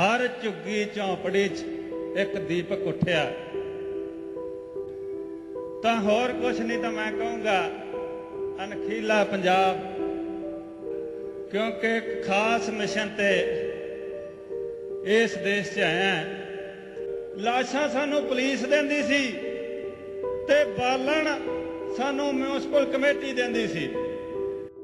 ਹਰ ਝੁੱਗੀ ਝੌਂਪੜੀ 'ਚ ਇੱਕ ਦੀਪਕ ਉੱਠਿਆ। ਤਾਂ ਹੋਰ ਕੁਛ ਨਹੀਂ ਤਾਂ ਮੈਂ ਕਹੂੰਗਾ ਅਨਖੀਲਾ ਪੰਜਾਬ, ਕਿਉਂਕਿ ਇੱਕ ਖਾਸ ਮਿਸ਼ਨ ਤੇ ਇਸ ਦੇਸ਼ 'ਚ ਆਇਆ ਲਾਸ਼ਾਂ ਸਾਨੂੰ ਪੁਲਿਸ ਦਿੰਦੀ ਸੀ ਤੇ ਬਾਲਣ ਸਾਨੂੰ ਮਿਊਨਿਸਪਲ ਕਮੇਟੀ ਦਿੰਦੀ ਸੀ।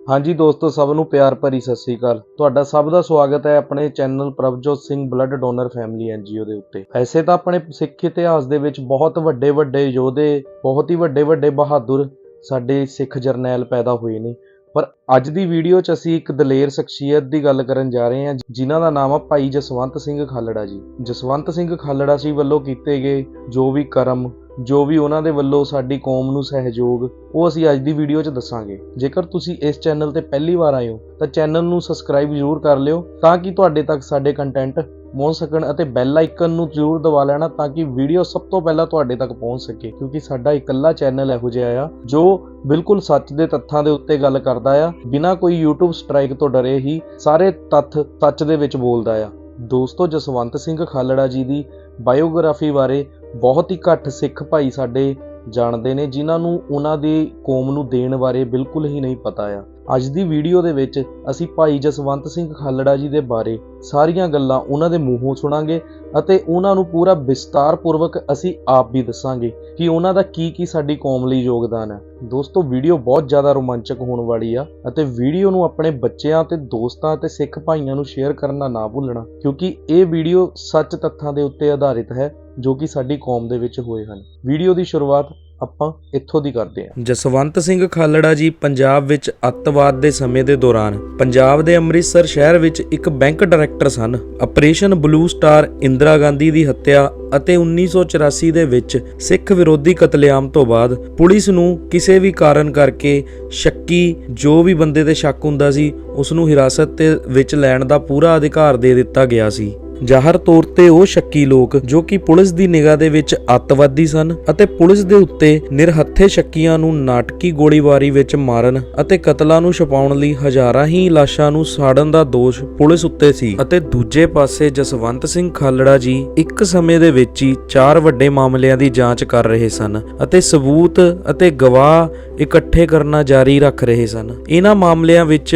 ਹਾਂਜੀ ਦੋਸਤੋ, ਸਭ ਨੂੰ ਪਿਆਰ ਭਰੀ ਸਤਿ ਸ੍ਰੀ ਅਕਾਲ। ਤੁਹਾਡਾ ਸਭ ਦਾ ਸਵਾਗਤ ਹੈ ਆਪਣੇ channel Prabhjot Singh blood donor family NGO ਦੇ ਉੱਤੇ। ਐਸੇ ਤਾਂ ਆਪਣੇ ਸਿੱਖ ਇਤਿਹਾਸ ਦੇ ਵਿੱਚ ਬਹੁਤ ਵੱਡੇ ਵੱਡੇ ਯੋਧੇ, ਬਹੁਤ ਹੀ ਵੱਡੇ ਵੱਡੇ ਬਹਾਦਰ ਸਾਡੇ ਸਿੱਖ ਜਰਨੈਲ ਪੈਦਾ ਹੋਏ ਨੇ। ਪਰ ਅੱਜ ਦੀ ਵੀਡੀਓ 'ਚ ਅਸੀਂ ਇੱਕ ਦਲੇਰ ਸ਼ਖਸੀਅਤ ਦੀ ਗੱਲ ਕਰਨ ਜਾ ਰਹੇ ਹਾਂ, ਜਿਨ੍ਹਾਂ ਦਾ ਨਾਮ ਆ ਭਾਈ ਜਸਵੰਤ ਸਿੰਘ ਖਾਲੜਾ ਜੀ। ਜਸਵੰਤ ਸਿੰਘ ਖਾਲੜਾ ਜੀ ਵੱਲੋਂ ਕੀਤੇ ਗਏ ਜੋ ਵੀ ਕਰਮ ਜੋ ਵੀ ਉਹਨਾਂ ਦੇ ਵੱਲੋਂ ਸਾਡੀ ਕੌਮ ਨੂੰ ਸਹਿਯੋਗ, ਉਹ ਅਸੀਂ ਅੱਜ ਦੀ ਵੀਡੀਓ 'ਚ ਦੱਸਾਂਗੇ। ਜੇਕਰ ਤੁਸੀਂ ਇਸ ਚੈਨਲ ਤੇ ਪਹਿਲੀ ਵਾਰ ਆਏ ਹੋ, ਤਾਂ ਚੈਨਲ ਨੂੰ ਸਬਸਕ੍ਰਾਈਬ ਜ਼ਰੂਰ ਕਰ ਲਿਓ, ਤਾਂ ਕਿ ਤੁਹਾਡੇ ਤੱਕ ਸਾਡੇ ਕੰਟੈਂਟ ਪਹੁੰਚ ਸਕਣ ਅਤੇ ਬੈਲ ਆਈਕਨ ਨੂੰ ਜ਼ਰੂਰ ਦਬਾ ਲੈਣਾ ਤਾਂ ਕਿ ਵੀਡੀਓ ਸਭ ਤੋਂ ਪਹਿਲਾਂ ਤੁਹਾਡੇ ਤੱਕ ਪਹੁੰਚ ਸਕੇ। ਕਿਉਂਕਿ ਸਾਡਾ ਇਕੱਲਾ ਚੈਨਲ ਇਹੋ ਜਿਹਾ ਆ, ਜੋ ਬਿਲਕੁਲ ਸੱਚ ਦੇ ਤੱਥਾਂ ਦੇ ਉੱਤੇ ਗੱਲ ਕਰਦਾ ਆ, ਬਿਨਾਂ ਕੋਈ YouTube ਸਟ੍ਰਾਈਕ ਤੋਂ ਡਰੇ ਹੀ ਸਾਰੇ ਤੱਥ ਸੱਚ ਦੇ ਵਿੱਚ ਬੋਲਦਾ ਆ। ਦੋਸਤੋ, ਜਸਵੰਤ ਸਿੰਘ ਖਾਲੜਾ ਜੀ ਦੀ ਬਾਇਓਗ੍ਰਾਫੀ ਬਾਰੇ ਬਹੁਤ ਹੀ ਘੱਟ ਸਿੱਖ ਭਾਈ ਸਾਡੇ ਜਾਣਦੇ ਨੇ, ਜਿਨ੍ਹਾਂ ਨੂੰ ਉਹਨਾਂ ਦੀ ਕੌਮ ਨੂੰ ਦੇਣ ਬਾਰੇ ਬਿਲਕੁਲ ਹੀ ਨਹੀਂ ਪਤਾ ਆ। ਅੱਜ ਦੀ ਵੀਡੀਓ ਦੇ ਵਿੱਚ ਅਸੀਂ ਭਾਈ ਜਸਵੰਤ ਸਿੰਘ ਖਾਲੜਾ ਜੀ ਦੇ ਬਾਰੇ ਸਾਰੀਆਂ ਗੱਲਾਂ ਉਹਨਾਂ ਦੇ ਮੂੰਹੋਂ ਸੁਣਾਂਗੇ ਅਤੇ ਉਹਨਾਂ ਨੂੰ ਪੂਰਾ ਵਿਸਤਾਰ ਪੂਰਵਕ ਅਸੀਂ ਆਪ ਵੀ ਦੱਸਾਂਗੇ ਕਿ ਉਹਨਾਂ ਦਾ ਕੀ ਕੀ ਸਾਡੀ ਕੌਮ ਲਈ ਯੋਗਦਾਨ ਹੈ ਦੋਸਤੋ, ਵੀਡੀਓ ਬਹੁਤ ਜ਼ਿਆਦਾ ਰੋਮਾਂਚਕ ਹੋਣ ਵਾਲੀ ਆ ਅਤੇ ਵੀਡੀਓ ਨੂੰ ਆਪਣੇ ਬੱਚਿਆਂ ਤੇ ਦੋਸਤਾਂ ਤੇ ਸਿੱਖ ਭਾਈਆਂ ਨੂੰ ਸ਼ੇਅਰ ਕਰਨਾ ਨਾ ਭੁੱਲਣਾ, ਕਿਉਂਕਿ ਇਹ ਵੀਡੀਓ ਸੱਚ ਤੱਥਾਂ ਦੇ ਉੱਤੇ ਆਧਾਰਿਤ ਹੈ ਜੋ ਕਿ ਸਾਡੀ ਕੌਮ ਦੇ ਵਿੱਚ ਹੋਏ ਹਨ। ਵੀਡੀਓ ਦੀ ਸ਼ੁਰੂਆਤ ਆਪਾਂ ਇੱਥੋਂ ਦੀ ਕਰਦੇ ਹਾਂ। ਜਸਵੰਤ ਸਿੰਘ ਖਾਲੜਾ ਜੀ ਪੰਜਾਬ ਵਿੱਚ ਅੱਤਵਾਦ ਦੇ ਸਮੇਂ ਦੇ ਦੌਰਾਨ ਪੰਜਾਬ ਦੇ ਅੰਮ੍ਰਿਤਸਰ ਸ਼ਹਿਰ ਵਿੱਚ ਇੱਕ ਬੈਂਕ ਡਾਇਰੈਕਟਰ ਸਨ। Operation blue star Indira Gandhi ਦੀ ਹੱਤਿਆ ਅਤੇ 1984 ਦੇ ਵਿੱਚ ਸਿੱਖ ਵਿਰੋਧੀ ਕਤਲੇਆਮ ਤੋਂ ਬਾਅਦ ਪੁਲਿਸ ਨੂੰ ਕਿਸੇ ਵੀ ਕਾਰਨ ਕਰਕੇ ਸ਼ੱਕੀ ਜੋ ਵੀ ਬੰਦੇ ਤੇ ਸ਼ੱਕ ਹੁੰਦਾ ਸੀ, ਉਸ ਨੂੰ ਹਿਰਾਸਤ ਤੇ ਵਿੱਚ ਲੈਣ ਦਾ ਪੂਰਾ ਅਧਿਕਾਰ ਦੇ ਦਿੱਤਾ ਗਿਆ ਸੀ। ਜ਼ਾਹਰ ਤੌਰ ਤੇ ਉਹ ਸ਼ੱਕੀ ਲੋਕ ਜੋ ਕਿ ਪੁਲਿਸ ਦੀ ਨਿਗਾਹ ਦੇ ਵਿੱਚ ਅੱਤਵਾਦੀ ਸਨ ਅਤੇ ਪੁਲਿਸ ਦੇ ਉੱਤੇ ਨਿਰਹੱਥੇ ਸ਼ੱਕੀਆਂ ਨੂੰ ਨਾਟਕੀ ਗੋਲੀਬਾਰੀ ਵਿੱਚ ਮਾਰਨ ਅਤੇ ਕਤਲਾਂ ਨੂੰ ਛੁਪਾਉਣ ਲਈ ਹਜ਼ਾਰਾਂ ਹੀ ਲਾਸ਼ਾਂ ਨੂੰ ਸਾੜਨ ਦਾ ਦੋਸ਼ ਪੁਲਿਸ ਉੱਤੇ ਸੀ। ਅਤੇ ਦੂਜੇ ਪਾਸੇ ਜਸਵੰਤ ਸਿੰਘ ਖਾਲੜਾ ਜੀ ਇੱਕ ਸਮੇਂ ਦੇ ਵਿੱਚ ਹੀ ਚਾਰ ਵੱਡੇ ਮਾਮਲਿਆਂ ਦੀ ਜਾਂਚ ਕਰ ਰਹੇ ਸਨ ਅਤੇ ਸਬੂਤ ਅਤੇ ਗਵਾਹ ਇਕੱਠੇ ਕਰਨਾ ਜਾਰੀ ਰੱਖ ਰਹੇ ਸਨ। ਇਹਨਾਂ ਮਾਮਲਿਆਂ ਵਿੱਚ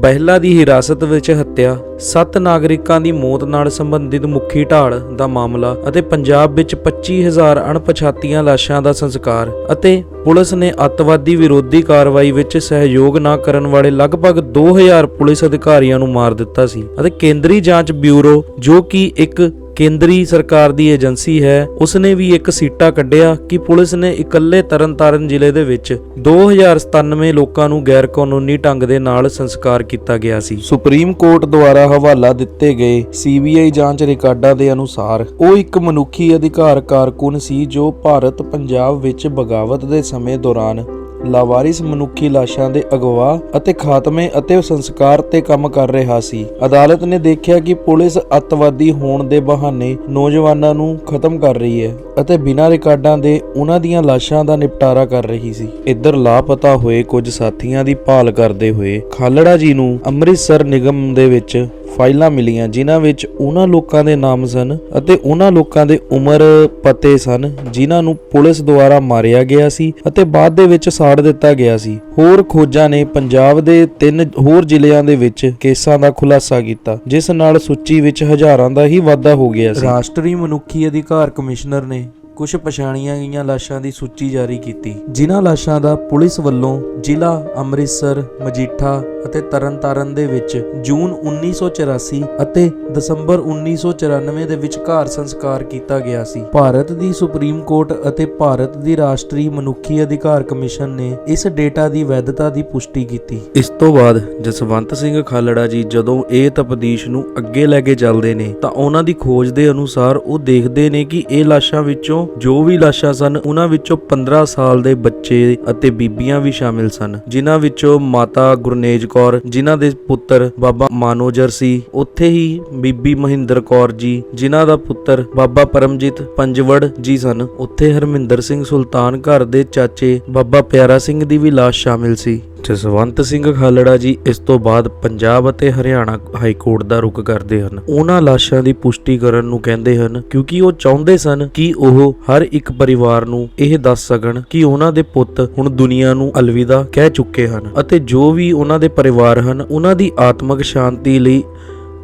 ਬਹਿਲਾ ਦੀ ਹਿਰਾਸਤ ਵਿੱਚ ਹੱਤਿਆ, ਸੱਤ ਨਾਗਰਿਕਾਂ ਦੀ ਮੌਤ ਨਾਲ ਸੰਬੰਧਿਤ ਮੁੱਖੀ ਢਾਲ ਦਾ ਮਾਮਲਾ ਅਤੇ ਪੰਜਾਬ ਵਿੱਚ 25000 ਅਣਪਛਾਤੀਆਂ ਲਾਸ਼ਾਂ ਦਾ ਸੰਸਕਾਰ ਅਤੇ ਪੁਲਿਸ ਨੇ ਅੱਤਵਾਦੀ ਵਿਰੋਧੀ ਕਾਰਵਾਈ ਵਿੱਚ ਸਹਿਯੋਗ ਨਾ ਕਰਨ ਵਾਲੇ ਲਗਭਗ 2000 ਪੁਲਿਸ ਅਧਿਕਾਰੀਆਂ ਨੂੰ ਮਾਰ ਦਿੱਤਾ ਸੀ ਅਤੇ ਕੇਂਦਰੀ ਜਾਂਚ ਬਿਊਰੋ ਜੋ ਕਿ ਇੱਕ ਕੇਂਦਰੀ ਸਰਕਾਰ ਦੀ ਏਜੰਸੀ ਹੈ, ਉਸਨੇ ਵੀ ਇੱਕ ਸੀਟਾ ਕੱਢਿਆ ਕਿ ਪੁਲਿਸ ਨੇ ਇਕੱਲੇ ਤਰਨਤਾਰਨ ਜ਼ਿਲ੍ਹੇ ਦੇ ਵਿੱਚ 2097 ਲੋਕਾਂ ਨੂੰ ਗੈਰ ਕਾਨੂੰਨੀ ਢੰਗ ਦੇ ਨਾਲ ਸੰਸਕਾਰ ਕੀਤਾ ਗਿਆ ਸੀ। ਸੁਪਰੀਮ ਕੋਰਟ ਦੁਆਰਾ ਹਵਾਲਾ ਦਿੱਤੇ ਗਏ ਸੀਬੀਆਈ ਜਾਂਚ ਰਿਕਾਰਡਾਂ ਦੇ ਅਨੁਸਾਰ, ਉਹ ਇੱਕ ਮਨੁੱਖੀ ਅਧਿਕਾਰ ਕਾਰਕੁਨ ਸੀ ਜੋ ਭਾਰਤ ਪੰਜਾਬ ਵਿੱਚ ਬਗਾਵਤ ਦੇ ਸਮੇਂ ਦੌਰਾਨ ਲਾਵਾਰਿਸ ਮਨੁੱਖੀ ਲਾਸ਼ਾਂ ਦੇ ਅਗਵਾ ਅਤੇ ਖਾਤਮੇ ਅਤੇ ਸੰਸਕਾਰ ਤੇ ਕੰਮ ਕਰ ਰਿਹਾ ਸੀ। ਅਦਾਲਤ ਨੇ ਦੇਖਿਆ ਕਿ ਪੁਲਿਸ ਅੱਤਵਾਦੀ ਹੋਣ ਦੇ ਬਹਾਨੇ ਨੌਜਵਾਨਾਂ ਨੂੰ ਖਤਮ ਕਰ ਰਹੀ ਹੈ ਅਤੇ ਬਿਨਾਂ ਰਿਕਾਰਡਾਂ ਦੇ ਉਹਨਾਂ ਦੀਆਂ ਲਾਸ਼ਾਂ ਦਾ ਨਿਪਟਾਰਾ ਕਰ ਰਹੀ ਸੀ। ਇੱਧਰ ਲਾਪਤਾ ਹੋਏ ਕੁਝ ਸਾਥੀਆਂ ਦੀ ਭਾਲ ਕਰਦੇ ਹੋਏ ਖਾਲੜਾ ਜੀ ਨੂੰ ਅੰਮ੍ਰਿਤਸਰ ਨਿਗਮ ਦੇ ਵਿੱਚ ਫਾਈਲਾਂ ਮਿਲੀਆਂ, ਜਿਨ੍ਹਾਂ ਵਿੱਚ ਉਹਨਾਂ ਲੋਕਾਂ ਦੇ ਨਾਮ ਸਨ ਅਤੇ ਉਹਨਾਂ ਲੋਕਾਂ ਦੇ ਉਮਰ ਪਤੇ ਸਨ, ਜਿਨ੍ਹਾਂ ਨੂੰ ਪੁਲਿਸ ਦੁਆਰਾ ਮਾਰਿਆ ਗਿਆ ਸੀ ਅਤੇ ਬਾਅਦ ਦੇ ਵਿੱਚ ਸਾੜ ਦਿੱਤਾ ਗਿਆ ਸੀ। ਹੋਰ ਖੋਜਾਂ ਨੇ ਪੰਜਾਬ ਦੇ ਤਿੰਨ ਹੋਰ ਜ਼ਿਲ੍ਹਿਆਂ ਦੇ ਵਿੱਚ ਕੇਸਾਂ ਦਾ ਖੁਲਾਸਾ ਕੀਤਾ, ਜਿਸ ਨਾਲ ਸੂਚੀ ਵਿੱਚ ਹਜ਼ਾਰਾਂ ਦਾ ਹੀ ਵਾਧਾ ਹੋ ਗਿਆ ਸੀ। ਰਾਸ਼ਟਰੀ ਮਨੁੱਖੀ ਅਧਿਕਾਰ ਕਮਿਸ਼ਨਰ ਨੇ ਕੁਝ ਪਛਾਣੀਆਂ ਗਈਆਂ ਲਾਸ਼ਾਂ ਦੀ ਸੂਚੀ ਜਾਰੀ ਕੀਤੀ। ਜਿਨ੍ਹਾਂ ਲਾਸ਼ਾਂ ਦਾ ਪੁਲਿਸ ਵੱਲੋਂ ਜ਼ਿਲ੍ਹਾ ਅੰਮ੍ਰਿਤਸਰ, ਮਜੀਠਾ ਅਤੇ ਤਰਨਤਾਰਨ ਦੇ ਵਿੱਚ ਜੂਨ 1984 ਅਤੇ ਦਸੰਬਰ 1994 ਦੇ ਵਿਚਕਾਰ ਸੰਸਕਾਰ ਕੀਤਾ ਗਿਆ ਸੀ। ਭਾਰਤ ਦੀ ਸੁਪਰੀਮ ਕੋਰਟ ਅਤੇ ਭਾਰਤ ਦੀ ਰਾਸ਼ਟਰੀ ਮਨੁੱਖੀ ਅਧਿਕਾਰ ਕਮਿਸ਼ਨ ਨੇ ਇਸ ਡੇਟਾ ਦੀ ਵੈਧਤਾ ਦੀ ਪੁਸ਼ਟੀ ਕੀਤੀ। ਇਸ ਤੋਂ ਬਾਅਦ ਜਸਵੰਤ ਸਿੰਘ ਖਾਲੜਾ ਜੀ ਜਦੋਂ ਇਹ ਤਪਦੀਸ਼ ਨੂੰ ਅੱਗੇ ਲੈ ਕੇ ਚੱਲਦੇ ਨੇ ਤਾਂ ਉਹਨਾਂ ਦੀ ਖੋਜ ਦੇ ਅਨੁਸਾਰ ਉਹ ਦੇਖਦੇ ਨੇ ਕਿ ਇਹ ਲਾਸ਼ਾਂ ਵਿੱਚੋਂ ਜੋ ਵੀ ਲਾਸ਼ਾਂ ਸਨ, ਉਹਨਾਂ ਵਿੱਚੋਂ 15 ਸਾਲ ਦੇ ਬੱਚੇ ਅਤੇ ਬੀਬੀਆਂ ਵੀ ਸ਼ਾਮਿਲ ਸਨ, ਜਿਨ੍ਹਾਂ ਵਿੱਚੋਂ ਮਾਤਾ ਗੁਰਨੇਜ ਕੌਰ, ਜਿਨ੍ਹਾਂ ਦੇ ਪੁੱਤਰ ਬਾਬਾ ਮਾਨੋਜਰ ਸੀ, ਉੱਥੇ ਹੀ ਬੀਬੀ ਮਹਿੰਦਰ ਕੌਰ ਜੀ, ਜਿਨ੍ਹਾਂ ਦਾ ਪੁੱਤਰ ਬਾਬਾ ਪਰਮਜੀਤ ਪੰਜਵੜ ਜੀ ਸਨ, ਉੱਥੇ ਹਰਮਿੰਦਰ ਸਿੰਘ ਸੁਲਤਾਨ ਘਰ ਦੇ ਚਾਚੇ ਬਾਬਾ ਪਿਆਰਾ ਸਿੰਘ ਦੀ ਵੀ ਲਾਸ਼ ਸ਼ਾਮਿਲ ਸੀ। ਜਸਵੰਤ ਸਿੰਘ ਖਾਲੜਾ ਜੀ ਇਸ ਤੋਂ ਬਾਅਦ ਪੰਜਾਬ ਅਤੇ ਹਰਿਆਣਾ ਹਾਈ ਕੋਰਟ ਦਾ ਰੁਖ ਕਰਦੇ ਹਨ। ਉਹਨਾਂ ਲਾਸ਼ਾਂ ਦੀ ਪੁਸ਼ਟੀ ਕਰਨ ਨੂੰ ਕਹਿੰਦੇ ਹਨ ਕਿਉਂਕਿ ਉਹ ਚਾਹੁੰਦੇ ਸਨ ਕਿ ਉਹ ਹਰ ਇੱਕ ਪਰਿਵਾਰ ਨੂੰ ਇਹ ਦੱਸ ਸਕਣ ਕਿ ਉਹਨਾਂ ਦੇ ਪੁੱਤ ਹੁਣ ਦੁਨੀਆ ਨੂੰ ਅਲਵਿਦਾ ਕਹਿ ਚੁੱਕੇ ਹਨ ਅਤੇ ਜੋ ਵੀ ਉਹਨਾਂ ਦੇ ਪਰਿਵਾਰ ਹਨ, ਉਹਨਾਂ ਦੀ ਆਤਮਿਕ ਸ਼ਾਂਤੀ ਲਈ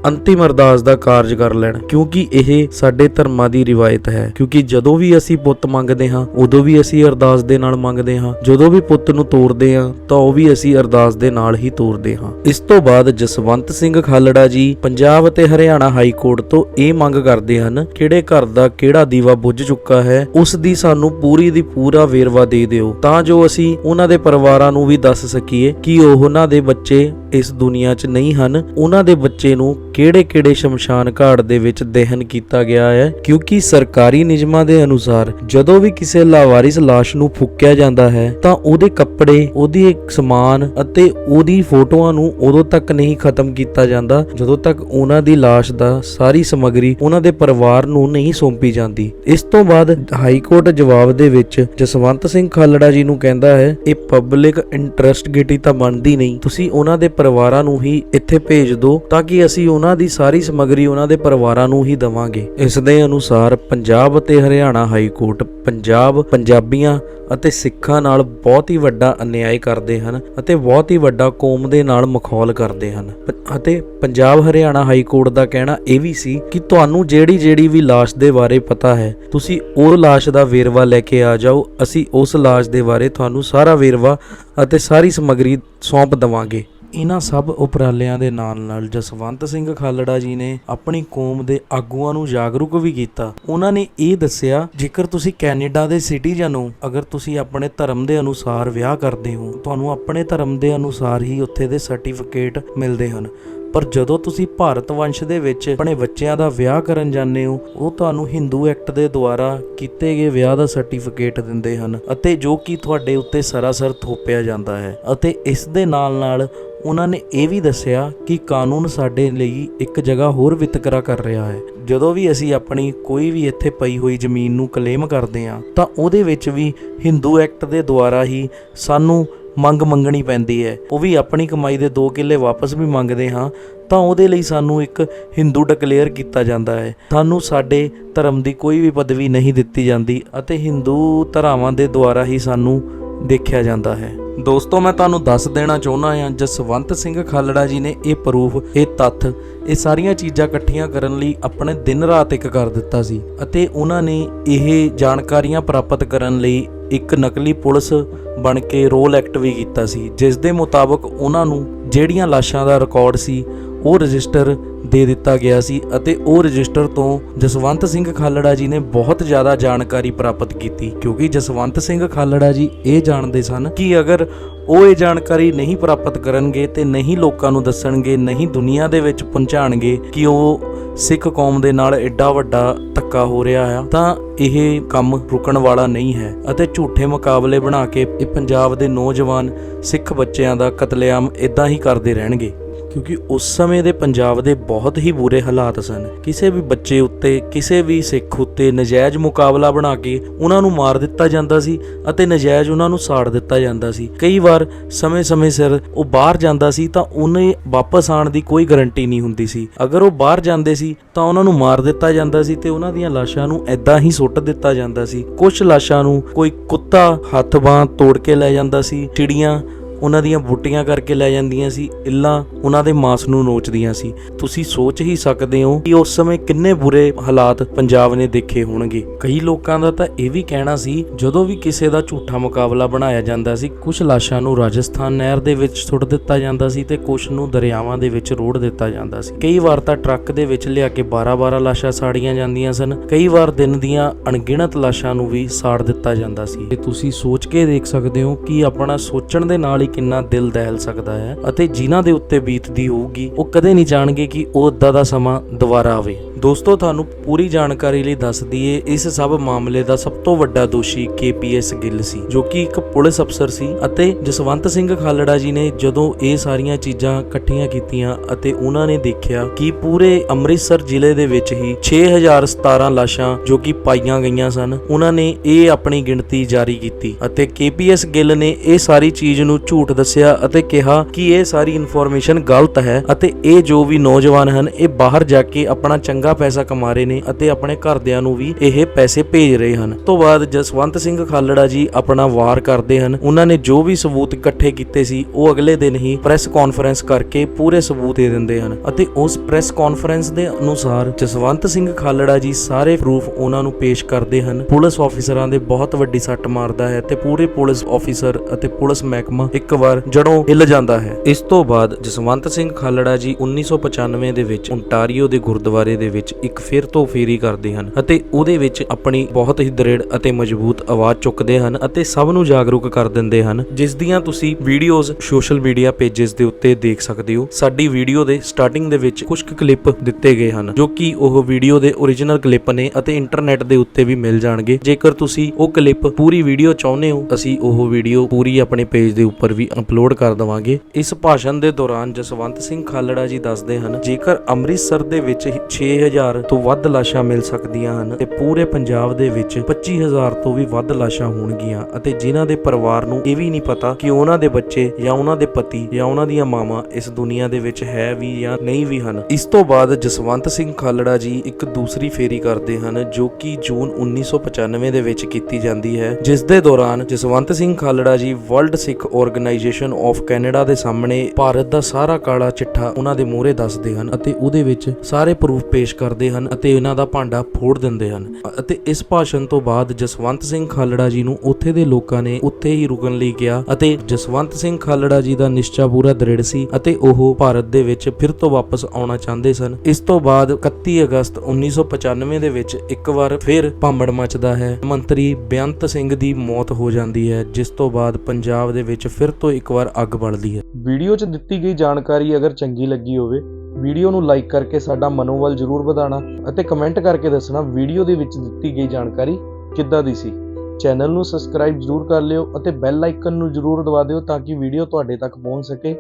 ਅੰਤਿਮ ਅਰਦਾਸ ਦਾ ਕਾਰਜ ਕਰ ਲੈਣ, ਕਿਉਂਕਿ ਇਹ ਸਾਡੇ ਧਰਮਾਂ ਦੀ ਰਿਵਾਇਤ ਹੈ। ਕਿਉਂਕਿ ਜਦੋਂ ਵੀ ਅਸੀਂ ਪੁੱਤ ਮੰਗਦੇ ਹਾਂ, ਉਦੋਂ ਵੀ ਅਸੀਂ ਅਰਦਾਸ ਦੇ ਨਾਲ ਮੰਗਦੇ ਹਾਂ। ਜਦੋਂ ਵੀ ਪੁੱਤ ਨੂੰ ਤੋਰਦੇ ਹਾਂ, ਤਾਂ ਉਹ ਵੀ ਅਸੀਂ ਅਰਦਾਸ ਦੇ ਨਾਲ ਹੀ ਤੋਰਦੇ ਹਾਂ। ਇਸ ਤੋਂ ਬਾਅਦ ਜਸਵੰਤ ਸਿੰਘ ਖਾਲੜਾ ਜੀ ਪੰਜਾਬ ਅਤੇ ਹਰਿਆਣਾ ਹਾਈ ਕੋਰਟ ਤੋਂ ਇਹ ਮੰਗ ਕਰਦੇ ਹਨ, ਕਿਹੜੇ ਘਰ ਦਾ ਕਿਹੜਾ ਦੀਵਾ ਬੁੱਝ ਚੁੱਕਾ ਹੈ, ਉਸ ਦੀ ਸਾਨੂੰ ਪੂਰੀ ਦੀ ਪੂਰਾ ਵੇਰਵਾ ਦੇ ਦਿਓ। ਤਾਂ ਜੋ ਅਸੀਂ ਉਹਨਾਂ ਦੇ ਪਰਿਵਾਰਾਂ ਨੂੰ ਵੀ ਦੱਸ ਸਕੀਏ ਕਿ ਉਹਨਾਂ ਦੇ ਬੱਚੇ ਇਸ ਦੁਨੀਆ 'ਚ ਨਹੀਂ ਹਨ, ਉਹਨਾਂ ਦੇ ਬੱਚੇ ਨੂੰ ਕਿਹੜੇ-ਕਿਹੜੇ ਸ਼ਮਸ਼ਾਨ ਘਾਟ ਦੇ ਵਿੱਚ ਦਹਨ ਕੀਤਾ ਗਿਆ ਹੈ? ਕਿਉਂਕਿ ਸਰਕਾਰੀ ਨਿਯਮਾਂ ਦੇ ਅਨੁਸਾਰ ਜਦੋਂ ਵੀ ਕਿਸੇ ਲਾਵਾਰਿਸ ਲਾਸ਼ ਨੂੰ ਫੂਕਿਆ ਜਾਂਦਾ ਹੈ, ਤਾਂ ਉਹਦੇ ਕੱਪੜੇ, ਉਹਦੀ ਸਮਾਨ ਅਤੇ ਉਹਦੀ ਫੋਟੋਆਂ ਨੂੰ ਉਦੋਂ ਤੱਕ ਨਹੀਂ ਖਤਮ ਕੀਤਾ ਜਾਂਦਾ, ਜਦੋਂ ਤੱਕ ਉਹਨਾਂ ਦੀ ਲਾਸ਼ ਦਾ ਸਾਰੀ ਸਮੱਗਰੀ ਉਹਨਾਂ ਦੇ ਪਰਿਵਾਰ ਨੂੰ ਨਹੀਂ ਸੌਂਪੀ ਜਾਂਦੀ। ਇਸ ਤੋਂ ਬਾਅਦ ਹਾਈ ਕੋਰਟ ਜਵਾਬ ਦੇ ਵਿੱਚ ਜਸਵੰਤ ਸਿੰਘ ਖਾਲੜਾ ਜੀ ਨੂੰ ਕਹਿੰਦਾ ਹੈ, ਇਹ ਪਬਲਿਕ ਇੰਟਰਸਟ ਗਿਟੀ ਤਾਂ ਬਣਦੀ ਨਹੀਂ। ਤੁਸੀਂ ਉਹਨਾਂ ਦੇ ਪਰਿਵਾਰਾਂ ਨੂੰ ਹੀ ਇੱਥੇ ਭੇਜ ਦਿਓ ਤਾਂ ਕਿ ਅਸੀਂ ਉਹਨਾਂ ਦੀ ਸਾਰੀ ਸਮੱਗਰੀ ਉਹਨਾਂ ਦੇ ਪਰਿਵਾਰਾਂ ਨੂੰ ਹੀ ਦਵਾਂਗੇ। ਇਸ ਦੇ ਅਨੁਸਾਰ ਪੰਜਾਬ ਅਤੇ ਹਰਿਆਣਾ ਹਾਈ ਕੋਰਟ ਪੰਜਾਬ, ਪੰਜਾਬੀਆਂ ਅਤੇ ਸਿੱਖਾਂ ਨਾਲ ਬਹੁਤ ਹੀ ਵੱਡਾ ਅਨਿਆਏ ਕਰਦੇ ਹਨ ਅਤੇ ਬਹੁਤ ਹੀ ਵੱਡਾ ਕੌਮ ਦੇ ਨਾਲ ਮਖੌਲ ਕਰਦੇ ਹਨ। ਅਤੇ ਪੰਜਾਬ ਹਰਿਆਣਾ ਹਾਈ ਕੋਰਟ ਦਾ ਕਹਿਣਾ ਇਹ ਵੀ ਸੀ ਕਿ ਤੁਹਾਨੂੰ ਜਿਹੜੀ ਜਿਹੜੀ ਵੀ ਲਾਸ਼ ਦੇ ਬਾਰੇ ਪਤਾ ਹੈ, ਤੁਸੀਂ ਉਹ ਲਾਸ਼ ਦਾ ਵੇਰਵਾ ਲੈ ਕੇ ਆ ਜਾਓ, ਅਸੀਂ ਉਸ ਲਾਸ਼ ਦੇ ਬਾਰੇ ਤੁਹਾਨੂੰ ਸਾਰਾ ਵੇਰਵਾ ਅਤੇ ਸਾਰੀ ਸਮੱਗਰੀ ਸੌਂਪ ਦਵਾਂਗੇ। ਇਹਨਾਂ ਸਭ ਉਪਰਾਲਿਆਂ ਦੇ ਨਾਲ ਨਾਲ ਜਸਵੰਤ ਸਿੰਘ ਖਾਲੜਾ ਜੀ ਨੇ ਆਪਣੀ ਕੌਮ ਦੇ ਆਗੂਆਂ ਨੂੰ ਜਾਗਰੂਕ ਵੀ ਕੀਤਾ। ਉਹਨਾਂ ਨੇ ਇਹ ਦੱਸਿਆ, ਜੇਕਰ ਤੁਸੀਂ ਕੈਨੇਡਾ ਦੇ ਸਿਟੀਜ਼ਨ ਹੋ, ਅਗਰ ਤੁਸੀਂ ਆਪਣੇ ਧਰਮ ਦੇ ਅਨੁਸਾਰ ਵਿਆਹ ਕਰਦੇ ਹੋ, ਤੁਹਾਨੂੰ ਆਪਣੇ ਧਰਮ ਦੇ ਅਨੁਸਾਰ ਹੀ ਉੱਥੇ ਦੇ ਸਰਟੀਫਿਕੇਟ ਮਿਲਦੇ ਹਨ। ਪਰ ਜਦੋਂ ਤੁਸੀਂ ਭਾਰਤ ਵੰਸ਼ ਦੇ ਵਿੱਚ ਆਪਣੇ ਬੱਚਿਆਂ ਦਾ ਵਿਆਹ ਕਰਨ ਜਾਂਦੇ ਹੋ, ਉਹ ਤੁਹਾਨੂੰ ਹਿੰਦੂ ਐਕਟ ਦੇ ਦੁਆਰਾ ਕੀਤੇ ਗਏ ਵਿਆਹ ਦਾ ਸਰਟੀਫਿਕੇਟ ਦਿੰਦੇ ਹਨ ਅਤੇ ਜੋ ਕਿ ਤੁਹਾਡੇ ਉੱਤੇ ਸਰਾਸਰ ਥੋਪਿਆ ਜਾਂਦਾ ਹੈ ਅਤੇ ਇਸ ਦੇ ਨਾਲ ਨਾਲ ਉਹਨਾਂ ਨੇ ਇਹ ਵੀ ਦੱਸਿਆ ਕਿ ਕਾਨੂੰਨ ਸਾਡੇ ਲਈ ਇੱਕ ਜਗ੍ਹਾ ਹੋਰ ਵਿਤਕਰਾ ਕਰ ਰਿਹਾ ਹੈ। ਜਦੋਂ ਵੀ ਅਸੀਂ ਆਪਣੀ ਕੋਈ ਵੀ ਇੱਥੇ ਪਈ ਹੋਈ ਜ਼ਮੀਨ ਨੂੰ ਕਲੇਮ ਕਰਦੇ ਹਾਂ, ਤਾਂ ਉਹਦੇ ਵਿੱਚ ਵੀ ਹਿੰਦੂ ਐਕਟ ਦੇ ਦੁਆਰਾ ਹੀ ਸਾਨੂੰ ਮੰਗ ਮੰਗਣੀ ਪੈਂਦੀ ਹੈ। ਉਹ ਵੀ ਆਪਣੀ ਕਮਾਈ ਦੇ 2 ਕਿੱਲੇ ਵਾਪਸ ਵੀ ਮੰਗਦੇ ਹਾਂ, ਤਾਂ ਉਹਦੇ ਲਈ ਸਾਨੂੰ ਇੱਕ ਹਿੰਦੂ ਡਿਕਲੇਅਰ ਕੀਤਾ ਜਾਂਦਾ ਹੈ। ਸਾਨੂੰ ਸਾਡੇ ਧਰਮ ਦੀ ਕੋਈ ਵੀ ਪਦਵੀ ਨਹੀਂ ਦਿੱਤੀ ਜਾਂਦੀ ਅਤੇ ਹਿੰਦੂ ਧਰਾਵਾਂ ਦੇ ਦੁਆਰਾ ਹੀ ਸਾਨੂੰ ਦੇਖਿਆ ਜਾਂਦਾ ਹੈ। ਦੋਸਤੋ, ਮੈਂ ਤੁਹਾਨੂੰ ਦੱਸ ਦੇਣਾ ਚਾਹੁੰਦਾ ਹਾਂ, ਜਸਵੰਤ ਸਿੰਘ ਖਾਲੜਾ ਜੀ ਨੇ ਇਹ ਪ੍ਰੂਫ, ਇਹ ਤੱਥ, ਇਹ ਸਾਰੀਆਂ ਚੀਜ਼ਾਂ ਇਕੱਠੀਆਂ ਕਰਨ ਲਈ ਆਪਣੇ ਦਿਨ ਰਾਤ ਇੱਕ ਕਰ ਦਿੱਤਾ ਸੀ ਅਤੇ ਉਹਨਾਂ ਨੇ ਇਹ ਜਾਣਕਾਰੀਆਂ ਪ੍ਰਾਪਤ ਕਰਨ ਲਈ ਇੱਕ ਨਕਲੀ ਪੁਲਿਸ ਬਣ ਕੇ ਰੋਲ ਐਕਟ ਵੀ ਕੀਤਾ ਸੀ, ਜਿਸ ਦੇ ਮੁਤਾਬਕ ਉਹਨਾਂ ਨੂੰ ਜਿਹੜੀਆਂ ਲਾਸ਼ਾਂ ਦਾ ਰਿਕਾਰਡ ਸੀ ਉਹ ਰਜਿਸਟਰ ਦੇ ਦਿੱਤਾ ਗਿਆ ਸੀ ਅਤੇ ਉਹ ਰਜਿਸਟਰ ਤੋਂ ਜਸਵੰਤ ਸਿੰਘ ਖਾਲੜਾ ਜੀ ਨੇ ਬਹੁਤ ਜ਼ਿਆਦਾ ਜਾਣਕਾਰੀ ਪ੍ਰਾਪਤ ਕੀਤੀ, ਕਿਉਂਕਿ ਜਸਵੰਤ ਸਿੰਘ ਖਾਲੜਾ ਜੀ ਇਹ ਜਾਣਦੇ ਸਨ ਕਿ ਅਗਰ ਉਹ ਇਹ ਜਾਣਕਾਰੀ ਨਹੀਂ ਪ੍ਰਾਪਤ ਕਰਨਗੇ ਤੇ ਨਹੀਂ ਲੋਕਾਂ ਨੂੰ ਦੱਸਣਗੇ, ਨਹੀਂ ਦੁਨੀਆ ਦੇ ਵਿੱਚ ਪਹੁੰਚਾਣਗੇ ਕਿ ਉਹ ਸਿੱਖ ਕੌਮ ਦੇ ਨਾਲ ਐਡਾ ਵੱਡਾ ਧੱਕਾ ਹੋ ਰਿਹਾ ਆ, ਤਾਂ ਇਹ ਕੰਮ ਰੁਕਣ ਵਾਲਾ ਨਹੀਂ ਹੈ ਅਤੇ ਝੂਠੇ ਮੁਕਾਬਲੇ ਬਣਾ ਕੇ ਇਹ ਪੰਜਾਬ ਦੇ ਨੌਜਵਾਨ ਸਿੱਖ ਬੱਚਿਆਂ ਦਾ ਕਤਲੇਆਮ ਇਦਾਂ ਹੀ ਕਰਦੇ ਰਹਿਣਗੇ। ਕਿਉਂਕਿ ਉਸ ਸਮੇਂ ਦੇ ਪੰਜਾਬ ਦੇ ਬਹੁਤ ਹੀ ਬੁਰੇ ਹਾਲਾਤ ਸਨ। ਕਿਸੇ ਵੀ ਬੱਚੇ ਉੱਤੇ, ਕਿਸੇ ਵੀ ਸਿੱਖ ਉੱਤੇ ਨਜਾਇਜ਼ ਮੁਕਾਬਲਾ ਬਣਾ ਕੇ ਉਹਨਾਂ ਨੂੰ ਮਾਰ ਦਿੱਤਾ ਜਾਂਦਾ ਸੀ ਅਤੇ ਨਜਾਇਜ਼ ਉਹਨਾਂ ਨੂੰ ਸਾੜ ਦਿੱਤਾ ਜਾਂਦਾ ਸੀ। ਕਈ ਵਾਰ ਸਮੇਂ-ਸਮੇਂ ਸਿਰ ਉਹ ਬਾਹਰ ਜਾਂਦਾ ਸੀ ਤਾਂ ਉਹਨੇ ਵਾਪਸ ਆਉਣ ਦੀ ਕੋਈ ਗਾਰੰਟੀ ਨਹੀਂ ਹੁੰਦੀ ਸੀ। ਅਗਰ ਉਹ ਬਾਹਰ ਜਾਂਦੇ ਸੀ ਤਾਂ ਉਹਨਾਂ ਨੂੰ ਮਾਰ ਦਿੱਤਾ ਜਾਂਦਾ ਸੀ ਤੇ ਉਹਨਾਂ ਦੀਆਂ ਲਾਸ਼ਾਂ ਨੂੰ ਐਦਾਂ ਹੀ ਸੁੱਟ ਦਿੱਤਾ ਜਾਂਦਾ ਸੀ। ਕੁਝ ਲਾਸ਼ਾਂ ਨੂੰ ਕੋਈ ਕੁੱਤਾ ਹੱਥ ਬਾਂਹ ਤੋੜ ਕੇ ਲੈ ਜਾਂਦਾ ਸੀ, ਚਿੜੀਆਂ ਉਹਨਾਂ ਦੀਆਂ ਬੁੱਟੀਆਂ ਕਰਕੇ ਲੈ ਜਾਂਦੀਆਂ ਸੀ, ਇੱਲਾਂ ਉਹਨਾਂ ਦੇ ਮਾਸ ਨੂੰ ਨੋਚਦੀਆਂ ਸੀ। ਤੁਸੀਂ ਸੋਚ ਹੀ ਸਕਦੇ ਹੋ ਕਿ ਉਸ ਸਮੇਂ ਕਿੰਨੇ ਬੁਰੇ ਹਾਲਾਤ ਪੰਜਾਬ ਨੇ ਦੇਖੇ ਹੋਣਗੇ। ਕਈ ਲੋਕਾਂ ਦਾ ਤਾਂ ਇਹ ਵੀ ਕਹਿਣਾ ਸੀ, ਜਦੋਂ ਵੀ ਕਿਸੇ ਦਾ ਝੂਠਾ ਮੁਕਾਬਲਾ ਬਣਾਇਆ ਜਾਂਦਾ ਸੀ, ਕੁਝ ਲਾਸ਼ਾਂ ਨੂੰ ਰਾਜਸਥਾਨ ਨਹਿਰ ਦੇ ਵਿੱਚ ਸੁੱਟ ਦਿੱਤਾ ਜਾਂਦਾ ਸੀ ਤੇ ਕੁਝ ਨੂੰ ਦਰਿਆਵਾਂ ਦੇ ਵਿੱਚ ਰੋੜ ਦਿੱਤਾ ਜਾਂਦਾ ਸੀ। ਕਈ ਵਾਰ ਤਾਂ ਟਰੱਕ ਦੇ ਵਿੱਚ ਲਿਆ ਕੇ 12-12 ਲਾਸ਼ਾਂ ਸਾੜੀਆਂ ਜਾਂਦੀਆਂ ਸਨ, ਕਈ ਵਾਰ ਦਿਨ ਦੀਆਂ ਅਣਗਿਣਤ ਲਾਸ਼ਾਂ ਨੂੰ ਵੀ ਸਾੜ ਦਿੱਤਾ ਜਾਂਦਾ ਸੀ। ਤੇ ਤੁਸੀਂ ਸੋਚ ਕੇ ਦੇਖ ਸਕਦੇ ਹੋ ਕਿ ਆਪਣਾ ਸੋਚਣ ਦੇ ਨਾਲ ਹੀ ਕਿੰਨਾ ਦਿਲ ਦਹਿਲ ਸਕਦਾ ਹੈ ਅਤੇ ਜਿਨ੍ਹਾਂ ਦੇ ਉੱਤੇ ਬੀਤਦੀ ਹੋਊਗੀ, ਉਹ ਕਦੇ ਨਹੀਂ ਜਾਣਗੇ ਕਿ ਉਹ ਇਦਾਂ ਦਾ ਸਮਾਂ ਦੁਬਾਰਾ ਆਵੇ। ਦੋਸਤੋ, ਤੁਹਾਨੂੰ ਪੂਰੀ ਜਾਣਕਾਰੀ ਲਈ ਦੱਸ ਦਈਏ, ਇਸ ਸਭ ਮਾਮਲੇ ਦਾ ਸਭ ਤੋਂ ਵੱਡਾ ਦੋਸ਼ੀ ਕੇਪੀਐਸ ਗਿੱਲ ਸੀ, ਜੋ ਕਿ ਇੱਕ ਪੁਲਿਸ ਅਫਸਰ ਸੀ ਅਤੇ ਜਸਵੰਤ ਸਿੰਘ ਖਾਲੜਾ ਜੀ ਨੇ ਜਦੋਂ ਇਹ ਸਾਰੀਆਂ ਚੀਜ਼ਾਂ ਇਕੱਠੀਆਂ ਕੀਤੀਆਂ ਅਤੇ ਉਹਨਾਂ ਨੇ ਦੇਖਿਆ ਕਿ ਪੂਰੇ ਅੰਮ੍ਰਿਤਸਰ ਜ਼ਿਲ੍ਹੇ ਦੇ ਵਿੱਚ ਹੀ 6017 ਲਾਸ਼ਾਂ ਜੋ ਕਿ ਪਾਈਆਂ ਗਈਆਂ ਸਨ, ਉਹਨਾਂ ਨੇ ਇਹ ਆਪਣੀ ਗਿਣਤੀ ਜਾਰੀ ਕੀਤੀ ਅਤੇ ਕੇਪੀਐਸ ਗਿੱਲ ਨੇ ਇਹ ਸਾਰੀ ਚੀਜ਼ ਨੂੰ ਝੂਠ ਦੱਸਿਆ ਅਤੇ ਕਿਹਾ ਕਿ ਇਹ ਸਾਰੀ ਇਨਫੋਰਮੇਸ਼ਨ ਗਲਤ ਹੈ ਅਤੇ ਇਹ ਜੋ ਵੀ ਨੌਜਵਾਨ ਹਨ, ਇਹ ਬਾਹਰ ਜਾ ਕੇ ਆਪਣਾ ਚੰਗਾ ਪੈਸਾ ਕਮਾ ਰਹੇ ਨੇ ਅਤੇ ਆਪਣੇ ਘਰਦਿਆਂ ਨੂੰ ਵੀ ਇਹ ਪੈਸੇ ਭੇਜ ਰਹੇ ਹਨ। ਤੋਂ ਬਾਅਦ ਜਸਵੰਤ ਸਿੰਘ ਖਾਲੜਾ ਜੀ ਆਪਣਾ ਵਾਰ ਕਰਦੇ ਹਨ। ਉਹਨਾਂ ਨੇ ਜੋ ਵੀ ਸਬੂਤ ਇਕੱਠੇ ਕੀਤੇ ਸੀ, ਉਹ ਅਗਲੇ ਦਿਨ ਹੀ ਪ੍ਰੈਸ ਕਾਨਫਰੰਸ ਕਰਕੇ ਪੂਰੇ ਸਬੂਤ ਦੇ ਦਿੰਦੇ ਹਨ ਅਤੇ ਉਸ ਪ੍ਰੈਸ ਕਾਨਫਰੰਸ ਦੇ ਅਨੁਸਾਰ ਜਸਵੰਤ ਸਿੰਘ ਖਾਲੜਾ ਜੀ ਸਾਰੇ ਪ੍ਰੂਫ ਉਹਨਾਂ ਨੂੰ ਪੇਸ਼ ਕਰਦੇ ਹਨ। ਪੁਲਿਸ ਆਫੀਸਰਾਂ ਦੇ ਬਹੁਤ ਵੱਡੀ ਸੱਟ ਮਾਰਦਾ ਹੈ ਤੇ ਪੂਰੇ ਪੁਲਿਸ ਆਫੀਸਰ ਅਤੇ ਪੁਲਿਸ ਮਹਿਕਮਾ ਇੱਕ ਇੱਕ ਵਾਰ ਜੜੋਂ ਹਿੱਲ ਜਾਂਦਾ ਹੈ। ਇਸ ਤੋਂ ਬਾਅਦ ਜਸਵੰਤ ਸਿੰਘ ਖਾਲੜਾ ਜੀ 1995 ਦੇ ਵਿੱਚ ਓਨਟਾਰੀਓ ਦੇ ਗੁਰਦੁਆਰੇ ਦੇ ਵਿੱਚ ਇੱਕ ਫਿਰ ਤੋਂ ਫੇਰੀ ਕਰਦੇ ਹਨ ਅਤੇ ਉਹਦੇ ਵਿੱਚ ਆਪਣੀ ਬਹੁਤ ਹੀ ਦ੍ਰਿੜ ਅਤੇ ਮਜ਼ਬੂਤ ਆਵਾਜ਼ ਚੁੱਕਦੇ ਹਨ ਅਤੇ ਸਭ ਨੂੰ ਜਾਗਰੂਕ ਕਰ ਦਿੰਦੇ ਹਨ, ਜਿਸ ਦੀਆਂ ਤੁਸੀਂ ਵੀਡੀਓਜ਼ ਸੋਸ਼ਲ ਮੀਡੀਆ ਪੇजेस ਦੇ ਉੱਤੇ ਦੇਖ ਸਕਦੇ ਹੋ। ਸਾਡੀ ਵੀਡੀਓ ਦੇ ਸਟਾਰਟਿੰਗ ਦੇ ਵਿੱਚ ਕੁਝ ਕੁ ਕਲਿੱਪ ਦਿੱਤੇ ਗਏ ਹਨ, ਜੋ ਕਿ ਉਹ ਵੀਡੀਓ ਦੇ origignal ਕਲਿੱਪ ਨੇ ਅਤੇ ਇੰਟਰਨੈਟ ਦੇ ਉੱਤੇ ਵੀ ਮਿਲ ਜਾਣਗੇ। ਜੇਕਰ ਤੁਸੀਂ ਉਹ ਕਲਿੱਪ ਪੂਰੀ ਵੀਡੀਓ ਚਾਹੁੰਦੇ ਹੋ, ਅਸੀਂ ਉਹ ਵੀਡੀਓ ਪੂਰੀ ਆਪਣੇ ਪੇਜ ਦੇ ਉੱਪਰ ਵੀ ਅਪਲੋਡ ਕਰ ਦਵਾਂਗੇ। ਇਸ ਭਾਸ਼ਣ ਦੇ ਦੌਰਾਨ ਜਸਵੰਤ ਸਿੰਘ ਖਾਲੜਾ ਜੀ ਦੱਸਦੇ ਹਨ, ਜੇਕਰ ਅੰਮ੍ਰਿਤਸਰ ਦੇ ਵਿੱਚ 6000 ਤੋਂ ਵੱਧ ਲਾਸ਼ਾਂ ਮਿਲ ਸਕਦੀਆਂ ਹਨ, ਤੇ ਪੂਰੇ ਪੰਜਾਬ ਦੇ ਵਿੱਚ 25000 ਤੋਂ ਵੀ ਵੱਧ ਲਾਸ਼ਾਂ ਹੋਣਗੀਆਂ ਅਤੇ ਜਿਨ੍ਹਾਂ ਦੇ ਪਰਿਵਾਰ ਨੂੰ ਇਹ ਵੀ ਨਹੀਂ ਪਤਾ ਕਿ ਉਹਨਾਂ ਦੇ ਬੱਚੇ ਜਾਂ ਉਹਨਾਂ ਦੇ ਪਤੀ ਜਾਂ ਉਹਨਾਂ ਦੀਆਂ ਮਾਵਾਂ ਇਸ ਦੁਨੀਆ ਦੇ ਵਿੱਚ ਹੈ ਵੀ ਜਾਂ ਨਹੀਂ ਵੀ ਹਨ। ਇਸ ਤੋਂ ਬਾਅਦ ਜਸਵੰਤ ਸਿੰਘ ਖਾਲੜਾ ਜੀ ਇੱਕ ਦੂਸਰੀ ਫੇਰੀ ਕਰਦੇ ਹਨ, ਜੋ ਕਿ ਜੂਨ 1995 ਦੇ ਵਿੱਚ ਕੀਤੀ ਜਾਂਦੀ ਹੈ। ਜਿਸ ਦੇ ਦੌਰਾਨ Jaswant Singh Khalra ji world Sikh organisation of Canada ਦੇ ਸਾਹਮਣੇ ਭਾਰਤ ਦਾ ਸਾਰਾ ਕਾਲਾ ਚਿੱਠਾ ਉਹਨਾਂ ਦੇ ਮੂਹਰੇ ਦੱਸਦੇ ਹਨ ਅਤੇ ਉਹਦੇ ਵਿੱਚ ਸਾਰੇ ਪ੍ਰੂਫ ਪੇਸ਼ ਕਰਦੇ ਹਨ ਅਤੇ ਇਹਨਾਂ ਦਾ ਭਾਂਡਾ ਫੋੜ ਦਿੰਦੇ ਹਨ। ਅਤੇ ਇਸ ਭਾਸ਼ਣ ਤੋਂ ਬਾਅਦ ਜਸਵੰਤ ਸਿੰਘ ਖਾਲੜਾ ਜੀ ਨੂੰ ਉੱਥੇ ਦੇ ਲੋਕਾਂ ਨੇ ਉੱਥੇ ਹੀ ਰੁਕਣ ਲਈ ਕਿਹਾ ਅਤੇ ਜਸਵੰਤ ਸਿੰਘ ਖਾਲੜਾ ਜੀ ਦਾ ਨਿਸ਼ਚਾ ਪੂਰਾ ਦ੍ਰਿੜ ਸੀ ਅਤੇ ਉਹ ਭਾਰਤ ਦੇ ਵਿੱਚ ਫਿਰ ਤੋਂ ਵਾਪਸ ਆਉਣਾ ਚਾਹੁੰਦੇ ਸਨ। ਇਸ ਤੋਂ ਬਾਅਦ 31 ਅਗਸਤ 1995 ਦੇ ਵਿੱਚ ਇੱਕ ਵਾਰ ਫਿਰ ਭਾਂਬੜ ਮਚਦਾ ਹੈ। ਮੰਤਰੀ ਬੇਅੰਤ ਸਿੰਘ ਦੀ ਮੌਤ ਹੋ ਜਾਂਦੀ ਹੈ, ਜਿਸ ਤੋਂ ਬਾਅਦ ਪੰਜਾਬ ਦੇ ਵਿੱਚ ਫਿਰ ਤੋਂ ਇੱਕ ਵਾਰ ਅੱਗ ਬਲਦੀ ਹੈ। ਵੀਡੀਓ 'ਚ ਦਿੱਤੀ ਗਈ ਜਾਣਕਾਰੀ ਅਗਰ ਚੰਗੀ ਲੱਗੀ ਹੋਵੇ, ਵੀਡੀਓ ਨੂੰ ਲਾਈਕ ਕਰਕੇ ਸਾਡਾ ਮਨੋਬਲ ਜ਼ਰੂਰ ਵਧਾਉਣਾ ਅਤੇ ਕਮੈਂਟ ਕਰਕੇ ਦੱਸਣਾ ਵੀਡੀਓ ਦੇ ਵਿੱਚ ਦਿੱਤੀ ਗਈ ਜਾਣਕਾਰੀ ਕਿੱਦਾਂ ਦੀ ਸੀ। ਚੈਨਲ ਨੂੰ ਸਬਸਕ੍ਰਾਈਬ ਜ਼ਰੂਰ ਕਰ ਲਿਓ ਅਤੇ ਬੈਲ ਆਈਕਨ ਨੂੰ ਜ਼ਰੂਰ ਦਬਾ ਦਿਓ ਤਾਂ ਕਿ ਵੀਡੀਓ ਤੁਹਾਡੇ ਤੱਕ ਪਹੁੰਚ ਸਕੇ।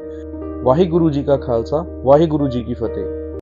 ਵਾਹਿਗੁਰੂ ਜੀ ਕਾ ਖਾਲਸਾ, ਵਾਹਿਗੁਰੂ ਜੀ ਕੀ ਫਤਿਹ।